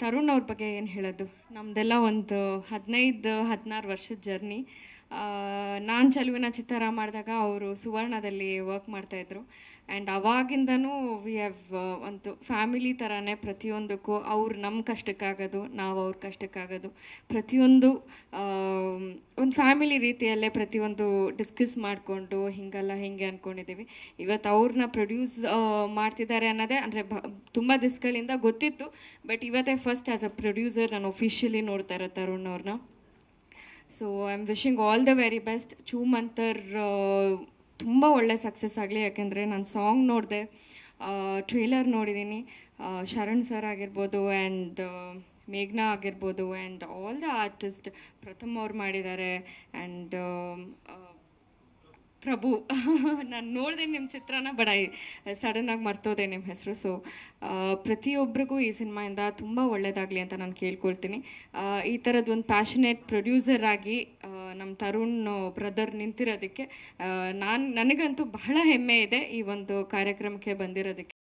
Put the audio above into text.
ತರುಣ್ ಅವ್ರ ಬಗ್ಗೆ ಏನು ಹೇಳೋದು? ನಮ್ಮದೆಲ್ಲ ಒಂದು ಹದಿನೈದು, ಹದಿನಾರು ವರ್ಷದ ಜರ್ನಿ ನಾನು ಚೆಲುವಿನ ಚಿತ್ತಾರ ಮಾಡಿದಾಗ ಅವರು ಸುವರ್ಣದಲ್ಲಿ ವರ್ಕ್ ಮಾಡ್ತಾಯಿದ್ರು ಆ್ಯಂಡ್ ಅವಾಗಿಂದನೂ ವಿ ಹ್ಯಾವ್ ಒಂದು ಫ್ಯಾಮಿಲಿ ಥರನೇ ಪ್ರತಿಯೊಂದಕ್ಕೂ ಅವ್ರು ನಮ್ಮ ಕಷ್ಟಕ್ಕಾಗೋದು, ನಾವು ಅವ್ರ ಕಷ್ಟಕ್ಕಾಗೋದು. ಪ್ರತಿಯೊಂದು ಒಂದು ಫ್ಯಾಮಿಲಿ ರೀತಿಯಲ್ಲೇ ಪ್ರತಿಯೊಂದು ಡಿಸ್ಕಸ್ ಮಾಡಿಕೊಂಡು ಹಿಂಗಲ್ಲ ಹಿಂಗೆ ಅಂದ್ಕೊಂಡಿದ್ದೀವಿ ಇವತ್ತು ಅವ್ರನ್ನ ಪ್ರೊಡ್ಯೂಸ್ ಮಾಡ್ತಿದ್ದಾರೆ ಅನ್ನೋದೇ ಅಂದರೆ ಬ, ತುಂಬ ದಿಸ್ಗಳಿಂದ ಗೊತ್ತಿತ್ತು. ಬಟ್ ಇವತ್ತೇ ಫಸ್ಟ್ ಆ್ಯಸ್ ಅ ಪ್ರೊಡ್ಯೂಸರ್ ನಾನು ಒಫಿಷಿಯಲಿ ನೋಡ್ತಾ ಇರೋ ತರುಣ್ ಅವ್ರನ್ನ. So I am wishing all the very best Choo Mantar ತುಂಬ ಒಳ್ಳೆ ಸಕ್ಸಸ್ ಆಗಲಿ. ಯಾಕೆಂದರೆ ನಾನು ಸಾಂಗ್ ನೋಡಿದೆ ಟ್ರೇಲರ್ ನೋಡಿದ್ದೀನಿ ಶರಣ್ ಸರ್ ಆಗಿರ್ಬೋದು ಆ್ಯಂಡ್ ಮೇಘ್ನಾ ಆಗಿರ್ಬೋದು and all the artist Pratham ಅವ್ರು ಮಾಡಿದ್ದಾರೆ ಆ್ಯಂಡ್ ಪ್ರಭು. ನಾನು ನೋಡಿದೆ ನಿಮ್ಮ ಚಿತ್ರನ ಬಡ ಸಡನ್ನಾಗಿ ಮರ್ತೋದೆ ನಿಮ್ಮ ಹೆಸರು. ಸೊ ಪ್ರತಿಯೊಬ್ಬರಿಗೂ ಈ ಸಿನಿಮಾಯಿಂದ ತುಂಬ ಒಳ್ಳೆಯದಾಗಲಿ ಅಂತ ನಾನು ಕೇಳ್ಕೊಳ್ತೀನಿ. ಈ ಥರದ್ದು ಒಂದು ಪ್ಯಾಷನೇಟ್ ಪ್ರೊಡ್ಯೂಸರ್ ಆಗಿ ನಮ್ಮ ತರುಣ್ ಬ್ರದರ್ ನಿಂತಿರೋದಕ್ಕೆ ನಾನು, ನನಗಂತೂ ಬಹಳ ಹೆಮ್ಮೆ ಇದೆ ಈ ಒಂದು ಕಾರ್ಯಕ್ರಮಕ್ಕೆ ಬಂದಿರೋದಕ್ಕೆ.